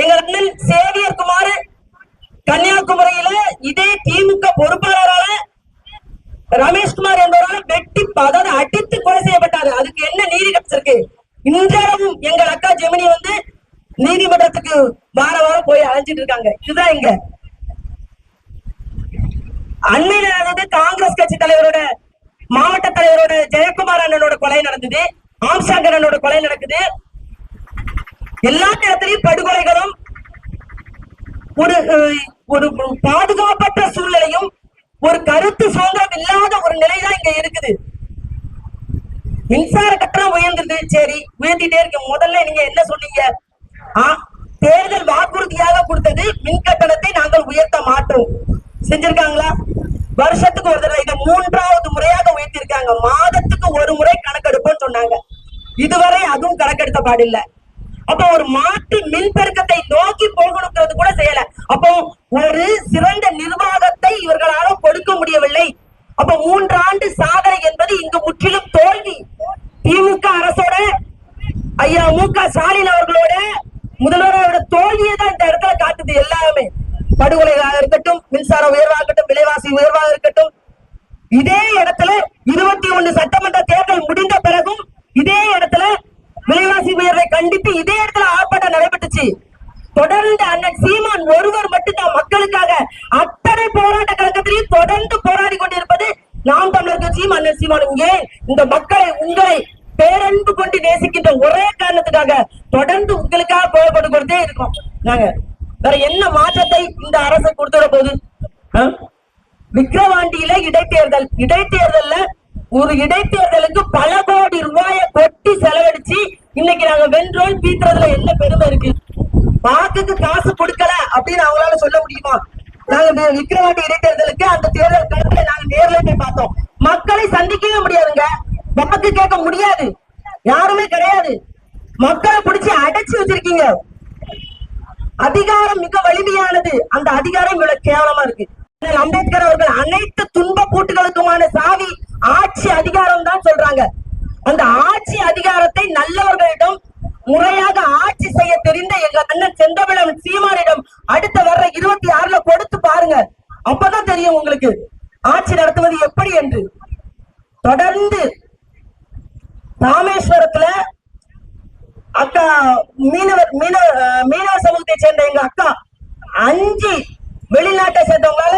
எங்கள் அண்ணன் சேவியர் குமார் கன்னியாகுமரியில இதே திமுக பொறுப்பாளரால ரமேஷ்குமார் என்பவரால் வெட்டி அதாவது அடித்து கொலை செய்யப்பட்டாரு. அதுக்கு என்ன நீதி கிடைச்சிருக்கு? இன்றளவும் எங்கள் அக்கா ஜெமினி வந்து நீதிமன்றத்துக்கு வார வாரம் போய் அழைஞ்சிட்டு இருக்காங்க. இதுதான் இங்க. அண்மையில நடந்தது காங்கிரஸ் கட்சி தலைவரோட மாவட்ட தலைவரோட ஜெயக்குமார் அண்ணனோட கொலை நடந்தது. ஆம்சாங் அண்ணனோட கொலை நடக்குது. எல்லா நேரத்திலையும் படுகொலைகளும் ஒரு ஒரு பாதுகாப்பற்ற சூழ்நிலையும் ஒரு கருத்து சுதந்திரம் இல்லாத ஒரு நிலைதான் இங்க இருக்குது. மின்சார கட்டணம் உயர்ந்தது சரி உயர்த்திட்டே இருக்கு. முதல்ல நீங்க என்ன சொன்னீங்க? ஆ, தேர்தல் வாக்குறுதியாக கொடுத்தது மின் கட்டணத்தை நாங்கள் உயர்த்த மாட்டோம். செஞ்சிருக்காங்களா? வருஷத்துக்கு ஒரு தடவை இதை மூன்றாவது முறையாக உயர்த்திருக்காங்க. மாதத்துக்கு ஒரு முறை கணக்கெடுப்போம்னு சொன்னாங்க. இதுவரை அதுவும் கணக்கெடுத்த பாடில்லை. அப்போ ஒரு மாட்டு மின் பெருக்கத்தை நோக்கி போகணுங்கிறது கூட செய்யல. அப்போ ஒரு சிறந்த நிர்வாகத்தை இவர்களால கொடுக்க முடியவில்லை. அப்ப மூன்றாண்டு சாதனை என்பது இங்கு முற்றிலும் தோல்வி. திமுக அரசோட ஐயா மு க ஸ்டாலின் அவர்களோட முதல்வரோட தோல்வியை தான் இந்த இடத்துல காட்டுது எல்லாமே. படுகொலைகளாக இருக்கட்டும் மின்சார உயர்வாக இருக்கட்டும் விலைவாசி உயர்வாக இருக்கட்டும். இதே இடத்துல இருபத்தி ஒண்ணு சட்டமன்ற தேர்தல் முடிந்த பிறகும் இதே இடத்துல விலைவாசி உயர்வை கண்டித்து இதே இடத்துல ஆர்ப்பாட்டம் நடைபெற்றுச்சு. தொடர்ந்து அண்ணன் சீமான் ஒருவர் மட்டும்தான் மக்களுக்காக அத்தனை போராட்ட கழகத்திலையும் தொடர்ந்து போராடி கொண்டிருப்பது நாம் தமிழர் கட்சியும் அண்ணன் சீமானும் ஏன் இந்த மக்களை உங்களை பேரன்பு கொண்டு நேசிக்கின்ற ஒரே காரணத்துக்காக தொடர்ந்து உங்களுக்காக போராட்டு கொடுத்தே இருக்கோம். நாங்க வேற என்ன மாற்றத்தை இந்த அரசு கொடுத்துட போகுது? ஆ? விக்கிரவாண்டியில இடைத்தேர்தல். இடைத்தேர்தல்ல ஒரு இடைத்தேர்தலுக்கு பல கோடி ரூபாயை கொட்டி செலவழிச்சு இன்னைக்கு நாங்க வென்றோம் பீத்துறதுல என்ன பெருமை இருக்கு? வாக்குக்கு காசு கொடுக்கல அப்படின்னு அவங்களால சொல்ல முடியுமா? நாங்க விக்கிரவாண்டி இடைத்தேர்தலுக்கு அந்த தேர்தல் களத்துல நாங்க நேர்ல போய் பார்த்தோம். மக்களை சந்திக்கவே முடியாதுங்க. வாக்கு கேட்க முடியாது. யாருமே கிடையாது. மக்களை பிடிச்சி அடைச்சு வச்சிருக்கீங்க. அதிகாரம் மிக வலிமையானது. அந்த அதிகாரம் இவ்வளவு கேவலமா இருக்கு. அம்பேத்கர் அவர்கள் அனைத்து துன்ப கூட்டுகளுக்குமான சாவி ஆட்சி அதிகாரம் தான் சொல்றாங்க. அந்த ஆட்சி அதிகாரத்தை நல்லவர்களிடம் முறையாக ஆட்சி செய்ய தெரிந்த எங்க அண்ணன் செந்தமிழன் சீமானிடம் அடுத்த வர்ற இருபத்தி ஆறுல கொடுத்து பாருங்க. அப்பதான் தெரியும் உங்களுக்கு ஆட்சி நடத்துவது எப்படி என்று. தொடர்ந்து ராமேஸ்வரத்துல அக்கா மீனவர் மீனவர் மீனவர் சமூகத்தை சேர்ந்த எங்க அக்கா அஞ்சு வெளிநாட்டை சேர்ந்தவங்களால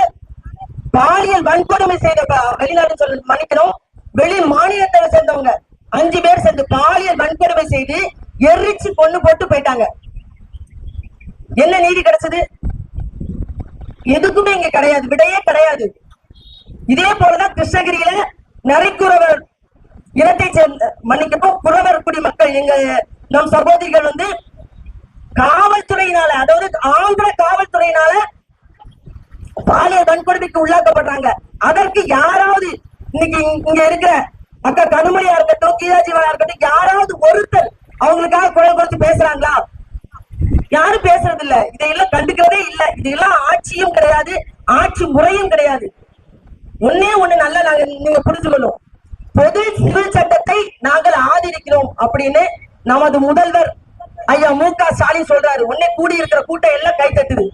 பாலியல் வன்கொடுமை செய்த ப- வெளிநாட்டு சொல்ல மன்னிக்கணும். வெளி மாநிலத்தை சேர்ந்தவங்க அஞ்சு பேர் சேர்ந்து பாலியல் வன்கொடுமை செய்து எரிச்சு பொண்ணு போட்டு போயிட்டாங்க. என்ன நீதி கிடைச்சது? எதுக்குமே இங்க கிடையாது விடையே கிடையாது. இதே போலதான் கிருஷ்ணகிரியில நரிக்குறவர் இனத்தை சேர்ந்த மன்னிக்கப்போ குறவர் குடி மக்கள் எங்க நம் சகோதரிகள் வந்து காவல்துறையினால அதாவது ஆந்திர காவல்துறையினால பாலியல் வன்கொடுமைக்கு உள்ளாக்கப்படுறாங்க. அதற்கு யாராவது இன்னைக்கு இங்க- இருக்கிற அக்கா கனிமொழியா இருக்கட்டும் கீதாஜீவனா இருக்கட்டும் யாராவது ஒருத்தர் அவங்களுக்காக குரல் கொடுத்து பேசுறாங்களா? யாரும் பேசுறது இல்ல இதையெல்லாம் கண்டுக்கிறதே இல்ல. இதையெல்லாம் ஆட்சியும் கிடையாது ஆட்சி முறையும் கிடையாது. ஒன்னே ஒண்ணு நல்லா நாங்க நீங்க புரிஞ்சுக்கணும். பொது சிவில் சட்டத்தை நாங்கள் ஆதரிக்கிறோம் அப்படின்னு நமது முதல்வர் ஐயா மு க ஸ்டாலின் சொல்றாரு. உடனே கூடி இருக்கிற கூட்டம் எல்லாம் கை தட்டுது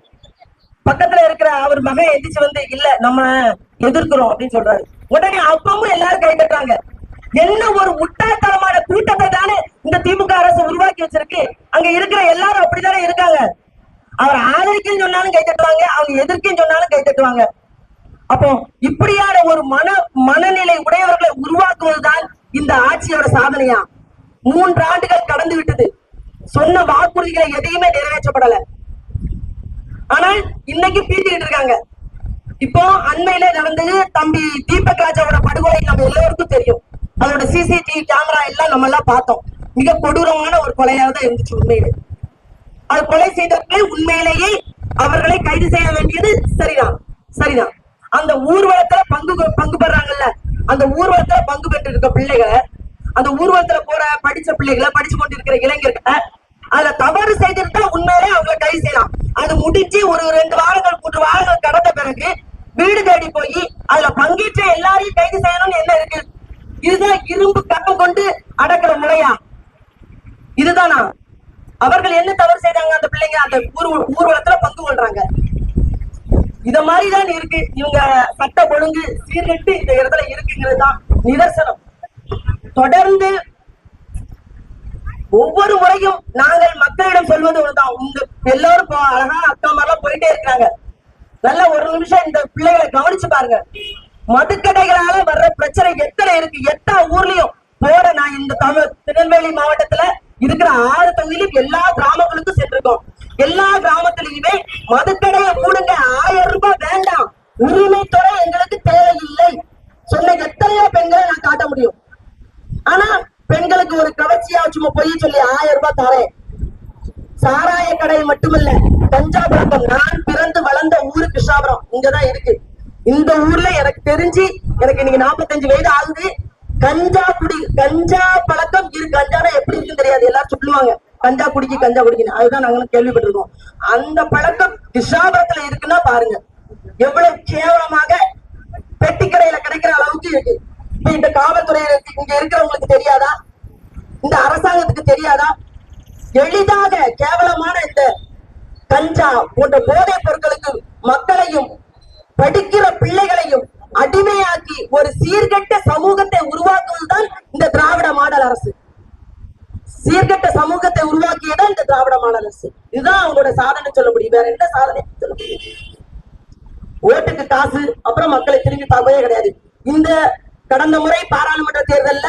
பக்கத்துல இருக்கிற அவர் மகன் எந்திரிச்சு வந்து இல்ல நம்ம எதிர்க்கிறோம் அப்படின்னு சொல்றாரு. உடனே அப்பவும் எல்லாரும் கை என்ன ஒரு முட்டாள்தனமான கூட்டத்தை தானே இந்த திமுக அரசு உருவாக்கி வச்சிருக்கு. அங்க இருக்கிற எல்லாரும் அப்படித்தானே இருக்காங்க. அவர் ஆதரிக்கன்னு சொன்னாலும் கை தட்டுவாங்க அவங்க எதிர்க்குன்னு சொன்னாலும் கை தட்டுவாங்க. அப்போ இப்படியான ஒரு மன மனநிலை உடையவர்களை உருவாக்குவதுதான் இந்த ஆட்சியோட சாதனையா? மூன்று ஆண்டுகள் கடந்து விட்டது. சொன்ன வாக்குறுதிகளை எதையுமே நிறைவேற்றப்படல. ஆனா இன்னைக்கு பீத்திக்கிட்டு இருக்காங்க. இப்போ அண்மையில நடந்தது தம்பி தீபக் ராஜாவோட படுகொலை நம்ம எல்லோருக்கும் தெரியும். அதோட சிசிடிவி கேமரா எல்லாம் நம்ம எல்லாம் பார்த்தோம். மிக கொடூரமான ஒரு கொலையாக தான் இருந்துச்சு உண்மையிலே. அது கொலை செய்தவர்களை உண்மையிலேயே அவர்களை கைது செய்ய வேண்டியது சரிதான். சரிதான். அந்த ஊர்வலத்துல பங்கு பங்கு பெறாங்கல்ல அந்த ஊர்வலத்துல பங்கு பெற்று இருக்க பிள்ளைகளை அந்த ஊர்வலத்துல போற படிச்ச பிள்ளைகளை படிச்சு கொண்டு இருக்கிற இளைஞர்களை அதுல தவறு செய்திருந்தா உண்மையிலே அவங்க கை செய்யலாம். அது முடிஞ்சு ஒரு ரெண்டு வாரங்கள் மூன்று வாரங்கள் கடந்த பிறகு வீடு தேடி போய் அதுல பங்கேற்ற எல்லாரையும் கைது செய்யணும்னு என்ன இருக்கு? இதுதான் இரும்பு கட்டம் கொண்டு அடக்கிற முறையா? இதுதானா? அவர்கள் என்ன தவறு செய்தாங்க அந்த பிள்ளைங்க? அந்த ஊர் ஊர்வலத்துல பங்கு கொள்றாங்க. இத மாதிரிதான் இருக்கு. இவங்க சட்ட ஒழுங்கு சீர்கட்டு இந்த இடத்துல இருக்குங்கிறது தான் நிதர்சனம். தொடர்ந்து ஒவ்வொரு முறையும் நாங்கள் மக்களிடம் சொல்வது ஒண்ணுதான். உங்க எல்லாரும் இப்போ அழகா அக்கா மாதிரிலாம் போயிட்டே இருக்காங்க. நல்ல ஒரு நிமிஷம் இந்த பிள்ளைகளை கவனிச்சு பாருங்க. மதுக்கடைகளால வர்ற பிரச்சனை எத்தனை இருக்கு? எத்தனை ஊர்லயும் போற நான் இந்த தமிழ் திருநெல்வேலி மாவட்டத்துல இருக்கிற ஆறு தொகுதியிலும் எல்லா கிராமங்களுக்கும் சென்றிருக்கோம். எல்லா கிராமத்திலயுமே மதுக்கடையை மூடுங்க. ஆயிரம் ரூபாய் வேண்டாம். உரிமைத்துறை எங்களுக்கு தேவையில்லை. சொன்ன எத்தனையோ பெண்களை நான் காட்ட முடியும். ஆனா பெண்களுக்கு ஒரு கவர்ச்சியா சும்மா பொய் சொல்லி ஆயிரம் ரூபாய் தரேன். சாராய கடை மட்டுமல்ல கஞ்சா பழக்கம் நான் பிறந்து வளர்ந்த ஊரு கிருஷ்ணாபுரம். இங்கதான் இருக்கு. இந்த ஊர்ல எனக்கு தெரிஞ்சு எனக்கு இன்னைக்கு 45 வயது ஆகுது. கஞ்சா குடி கஞ்சா பழக்கம் இரு கஞ்சானா எப்படி இருக்குன்னு தெரியாது. எல்லாரும் சொல்லுவாங்க கஞ்சா குடிக்கி கஞ்சா குடிக்கணும் அதுதான் நாங்களும் கேள்விப்பட்டிருக்கோம். அந்த பழக்கம் கிருஷ்ணாபுரத்துல இருக்குன்னா பாருங்க எவ்வளவு கேவலமாக பெட்டிக்கடையில கிடைக்கிற அளவுக்கு இருக்கு. இப்ப இந்த காவல்துறை இங்க இருக்கிறவங்களுக்கு தெரியாதா? இந்த அரசாங்கத்துக்கு தெரியாதா? எளிதாக கேவலமான இந்த கஞ்சா போன்ற போதைப் பொருட்களுக்கு மக்களையும் படிக்கிற பிள்ளைகளையும் அடிமையாக்கி ஒரு சீர்கெட்ட சமூகத்தை உருவாக்குவதுதான் இந்த திராவிட மாடல் அரசு. சீர்கெட்ட சமூகத்தை உருவாக்கியதான் இந்த திராவிட மாடல் அரசு. இதுதான் அவங்களோட சாதனை சொல்ல முடியும். வேற என்ன சாதனை சொல்ல முடியும்? ஓட்டுக்கு காசு அப்புறம் மக்களை திரும்பி பார்க்கவே கிடையாது. இந்த கடந்த முறை பாராளுமன்ற தேர்தல்ல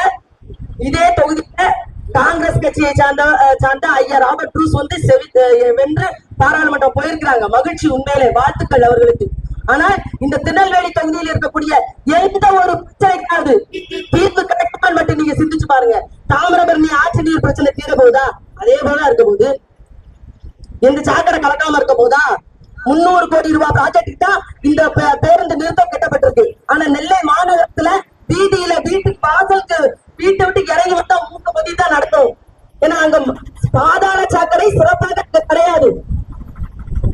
இதே தொகுதியில காங்கிரஸ் கட்சியை சார்ந்த சார்ந்த ஐயா ராபர்ட் ப்ரூஸ் வந்து செவி- வென்று பாராளுமன்றம் போயிருக்கிறாங்க. மகிழ்ச்சி உண்மையிலே வாழ்த்துக்கள் அவர்களுக்கு. ஆனால் இந்த திருநெல்வேலி தொகுதியில் இருக்கக்கூடிய எந்த ஒரு பிரச்சனைக்காவது தீர்வு கிடைக்குமான்னு மட்டும் நீங்க சிந்திச்சு பாருங்க. தாமிரபரணி ஆட்சி நீர் பிரச்சனை தீர போகுதா அதே போல இருக்க போது இந்த சாக்கடை கலக்காம இருக்க போதா? முன்னூறு கோடி ரூபாய் ப்ராஜெக்ட் தான் இந்த பேருந்து நிறுத்தம் கட்டப்பட்டிருக்கு. ஆனா நெல்லை மாநகரத்துல வீதியில வீட்டுக்கு வாசலுக்கு வீட்டை விட்டு இறங்கி வந்தா மூக்க பத்தி தான் நடக்கும். ஏன்னா அங்க பாதாள சாக்கடை சிறப்பாக கிடையாது.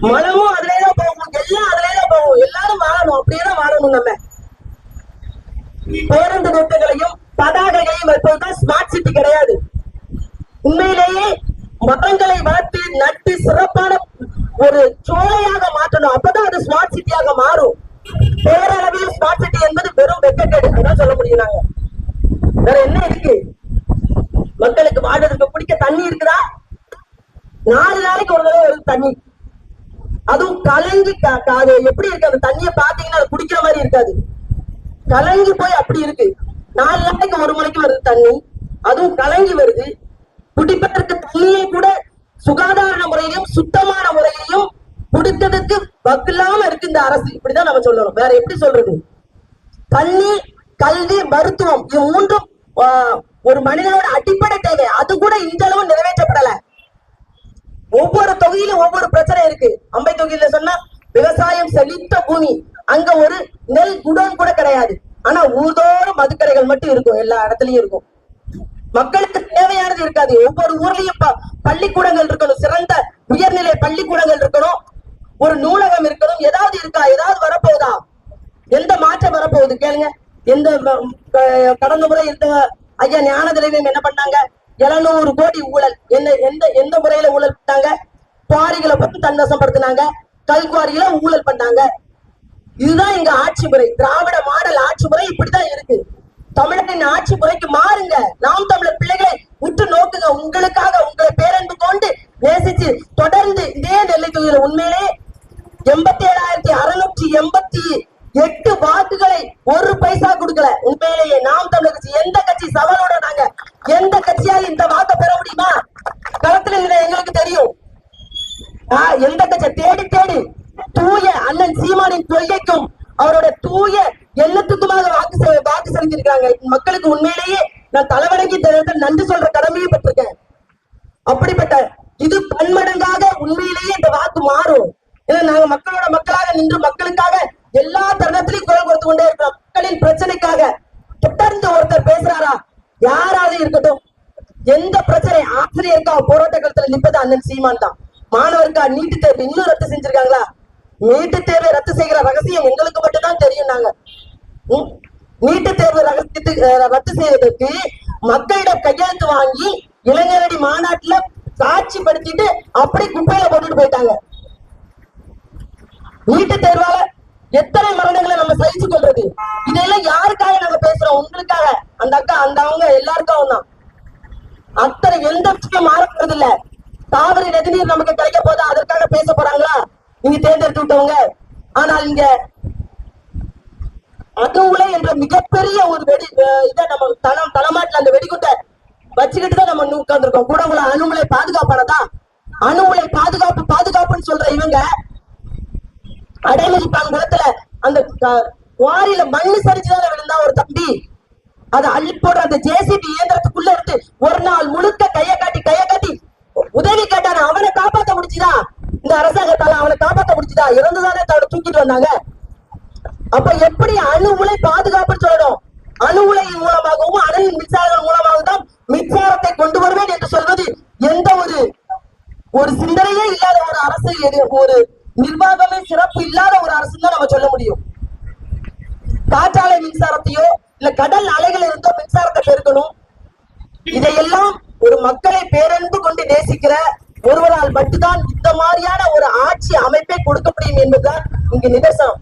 மனமும் அதுலதான் போகும். எல்லாம் அதுலதான் போகும். எல்லாரும் வாழணும். அப்படியேதான் வாழணும் நம்ம. பேருந்து நோட்டுகளையும் பதாகைகளையும் வைப்பதுதான் ஸ்மார்ட் சிட்டி கிடையாது உண்மையிலேயே மரங்களை வளர்த்து நட்டு சிறப்பான ஒரு சோலையாக மாற்றணும் அப்பதான் அது ஸ்மார்ட் சிட்டியாக மாறும் பேரளவில் ஸ்மார்ட் சிட்டி என்பது வெறும் வெக்கக்கேடு அதான் சொல்ல முடியும் நாங்க வேற என்ன இருக்கு மக்களுக்கு வாழ்றதுக்கு குடிக்க தண்ணி இருக்குதா நாலு நாளைக்கு ஒரு தடவை வருது தண்ணி. அதுவும் கலங்கி அது எப்படி இருக்கு? அந்த தண்ணியை பாத்தீங்கன்னா அது குடிக்கிற மாதிரி இருக்காது. கலங்கி போய் அப்படி இருக்கு. நாலு நாளைக்கு ஒரு மணிக்கு வருது தண்ணி. அதுவும் கலங்கி வருது. குடிப்பதற்கு தண்ணியை கூட சுகாதார முறையிலும் சுத்தமான முறையிலும் குடித்ததுக்கு வக்கில்லாம இருக்கு இந்த அரசு. இப்படிதான் நம்ம சொல்லணும். வேற எப்படி சொல்றது? தண்ணி கல்வி மருத்துவம் இது மூன்றும் ஒரு மனிதனோட அடிப்படை தேவை. அது கூட இந்த அளவு நிறைவேற்றப்படல. ஒவ்வொரு தொகுதியிலும் ஒவ்வொரு பிரச்சனை இருக்கு. அம்பை தொகுதியில சொன்னா விவசாயம் செழித்த பூமி. அங்க ஒரு நெல் குடோன் கூட கிடையாது. ஆனா ஊர்தோறும் மதுக்கடைகள் மட்டும் இருக்கும். எல்லா இடத்துலயும் இருக்கும். மக்களுக்கு தேவையானது இருக்காது. ஒவ்வொரு ஊர்லயும் பள்ளிக்கூடங்கள் இருக்கணும். சிறந்த உயர்நிலை பள்ளிக்கூடங்கள் இருக்கணும். ஒரு நூலகம் இருக்கணும். ஏதாவது இருக்கா? ஏதாவது வரப்போகுதா? எந்த மாற்றம் வரப்போகுது? கேளுங்க. எந்த கடந்த முறை இருந்த ஐயா ஞான என்ன பண்ணாங்க? எழுநூறு கோடி ஊழல். என்ன எந்த எந்த முறையில ஊழல் பண்ணாங்க குவாரிகளை பத்தி தன்வசப்படுத்தினாங்க கல்குவாரியில ஊழல் பண்ணாங்க இதுதான் எங்க ஆட்சி முறை. திராவிட மாடல் ஆட்சி முறை இப்படிதான் இருக்கு. தமிழரின் ஆட்சி முறைக்கு மாறுங்க. நாம் தமிழர் பிள்ளைகளை உற்று நோக்குங்க. உங்களுக்காக உங்களை பேரன்பு கொண்டு நேசிச்சு தொடர்ந்து இதே நெல்லை தொகுதியில உண்மையிலே எண்பத்தி ஏழாயிரத்தி அறுநூற்றி எண்பத்தி எட்டு வாக்குகளை ஒரு பைசா கொடுக்கல. உண்மையிலேயே நாம் தமிழர் கட்சி எந்த கட்சி சவாலோட நாங்க எந்த கட்சியால் இந்த வாக்கை பெற முடியுமா? களத்துல இருக்கிற எங்களுக்கு தெரியும். எந்த கட்சியை தேடி தேடி தூய அண்ணன் சீமானின் கொள்கைக்கும் அவரோட தூய எண்ணத்துக்குமாக வாக்கு வாக்கு செலுத்திருக்காங்க மக்களுக்கு உண்மையிலேயே நான் தலைவணங்கி நன்றி சொல்ற கடமையை பெற்றிருக்கேன் அப்படிப்பட்ட இது பன்மடங்காக உண்மையிலேயே இந்த வாக்கு மாறும் ஏன்னா நாங்க மக்களோட மக்களாக நின்று மக்களுக்காக எல்லா தருணத்திலையும் குரல் கொடுத்து கொண்டே இருக்கிறோம் மக்களின் பிரச்சனைக்காக தொடர்ந்து ஒருத்தர் பேசுறாரா யாராவது இருக்கட்டும் எந்த பிரச்சனை ஆசிரியருக்கா போராட்ட காலத்துல நிப்பது அண்ணன் சீமான் தான். மாணவருக்கா நீட்டு தேர்வு இன்னும் ரத்து செஞ்சிருக்காங்களா? நீட்டு தேர்வை ரத்து செய்கிற ரகசியம் எங்களுக்கு மட்டும் தான் தெரியும் நாங்க. நீட்டு தேர்வு ரகசியத்துக்கு ரத்து செய்வதற்கு மக்களிடம் கையெழுத்து வாங்கி இளைஞரடி மாநாட்டுல காட்சிப்படுத்திட்டு அப்படி குப்பையில போட்டுட்டு போயிட்டாங்க. நீட்டு தேர்வால எத்தனை மரணங்களை நம்ம சகிச்சு கொள்றது? இதெல்லாம் யாருக்காக நாங்க பேசுறோம்? உங்களுக்காக. அந்த அக்கா அந்த அவங்க எல்லாருக்கும் எந்த விஷயம் மாறப்படுறது இல்ல காவிரி நதிநீர் நமக்கு கிடைக்க போதா? அதற்காக பேச போறாங்களா? நீங்க தேர்ந்தெடுத்து விட்டவங்க. ஆனால் இங்க அதுவுளை என்ற மிகப்பெரிய ஒரு வெடி இதை நம்ம தளம் தளமாட்டில் அந்த வெடிகுட்டை வச்சுக்கிட்டு தான் நம்ம உட்கார்ந்துருக்கோம். கூட உங்களை அணுமுலை பாதுகாப்பானதா? அணு உலை பாதுகாப்பு பாதுகாப்புன்னு சொல்ற இவங்க அடைமதிப்பான் குளத்துல அந்த க- குவாரியில மண்ணு சரிச்சுதான் விழுந்தா ஒரு தம்பி? அதை அள்ளி போடுற அந்த ஜேசிபி இயந்திரத்துக்குள்ள இருந்து ஒரு நாள் முழுக்க கைய காட்டி கைய காட்டி உதவி கேட்டான அவனை காப்பாத்த முடிச்சுதா இந்த அரசாங்கத்தால அவனை காப்பாத்த முடிச்சுதா இறந்துதானே தவிர தூக்கிட்டு வந்தாங்க. அப்ப எப்படி அணு உலை பாதுகாப்புன்னு சொல்லணும்? அணு உலை மூலமாகவும் அனல் மின்சாரங்கள் மூலமாகவும் தான் மின்சாரத்தை கொண்டு வருவேன் என்று சொல்வது எந்த ஒரு ஒரு சிந்தனையே இல்லாத ஒரு அரசு எது- ஒரு நிர்வாகமே சிறப்பு இல்லாத ஒரு அரசு தான் நம்ம சொல்ல முடியும் காற்றாலை மின்சாரத்தையோ இல்ல கடல் அலைகள் இருந்தோ மின்சாரத்தை பெருக்கணும் இதையெல்லாம் ஒரு மக்களை பேரன்பு கொண்டு நேசிக்கிற ஒருவரால் மட்டும்தான் இந்த மாதிரியான ஒரு ஆட்சி அமைப்பை கொடுக்க முடியும் என்பதுதான் இங்க நிதர்சனம்.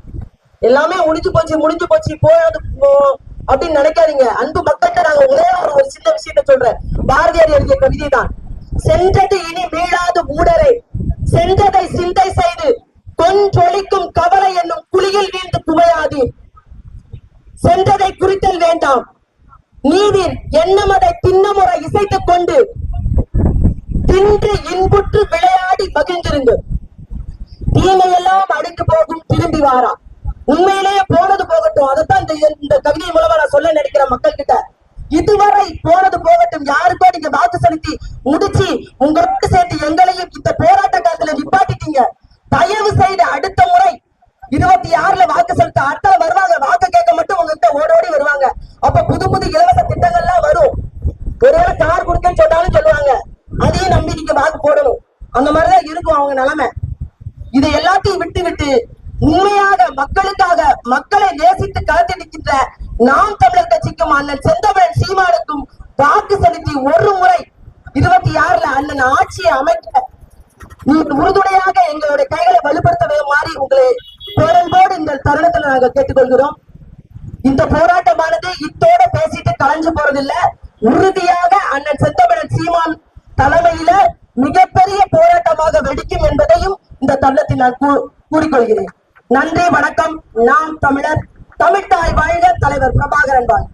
எல்லாமே முடிஞ்சு போச்சு முடிஞ்சு போச்சு போயாது அப்படின்னு நினைக்காதீங்க. அன்பு மக்கள்கிட்ட நாங்க ஒரே ஒரு சின்ன விஷயத்த சொல்றேன். பாரதியார் எழுதிய கவிதை தான் சென்றது இனி மீளாது ஊடரை. சென்றதை சிந்தை செய்து கொன்றொழிக்கும் கவலை என்னும் குழியில் வீழ்ந்து குவையாது சென்றதை குறித்தல் வேண்டாம். நீதிர் அதை திண்ணமுறை இசைத்துக் கொண்டு தின்று இன்புற்று விளையாடி தீமை தீமையெல்லாம் அடிக்கு போகும் திரும்பி வாரா. உண்மையிலேயே போனது போகட்டும். அதைத்தான் இந்த இந்த கவிதை மூலமா நான் சொல்ல நினைக்கிறேன் மக்கள் கிட்ட இதுவரை போனது போகட்டும். யாருக்கோ நீங்க வாக்கு செலுத்தி முடிச்சு உங்களுக்கு சேர்த்து எங்களையும் இந்த போராட்ட காலத்துல நிப்பாட்டிட்டீங்க. தயவு செய்து அடுத்த முறை இருபத்தி ஆறுல வாக்கு செலுத்த அத்தனை வருவாங்க. வாக்கு கேட்க மட்டும் உங்ககிட்ட ஓடோடி வருவாங்க. அப்ப புது புது இலவச திட்டங்கள்லாம் வரும். ஒருவேளை கார் கொடுக்கன்னு சொன்னாலும் சொல்லுவாங்க. அதையும் நம்பி நீங்க வாக்கு போடணும். அந்த மாதிரிதான் இருக்கும் அவங்க நிலைமை இதை எல்லாத்தையும் விட்டு விட்டு உண்மையாக மக்களுக்காக மக்களை நேசித்து களத்தில் நிற்கின்ற நாம் தமிழர் கட்சிக்கும் அண்ணன் செந்தமிழன் சீமானுக்கும் வாக்கு செலுத்தி ஒரு முறை இருபத்தி ஆறுல அண்ணன் ஆட்சியை அமைக்க நீங்கள் உறுதுணையாக எங்களுடைய கைகளை வலுப்படுத்த மாறி உங்களை பேரன்போடு இந்த தருணத்துல நாங்கள் கேட்டுக்கொள்கிறோம். இந்த போராட்டமானது இத்தோட பேசிட்டு கலைஞ்சு போறதில்ல. உறுதியாக அண்ணன் செந்தமிழன் சீமான் தலைமையில மிகப்பெரிய போராட்டமாக வெடிக்கும் என்பதையும் இந்த தருணத்தில் நான் கூ- கூறிக்கொள்கிறேன். நன்றி வணக்கம். நாம் தமிழர் தமிழ்தாய் வாழ்க தலைவர் பிரபாகரன் வாழ்க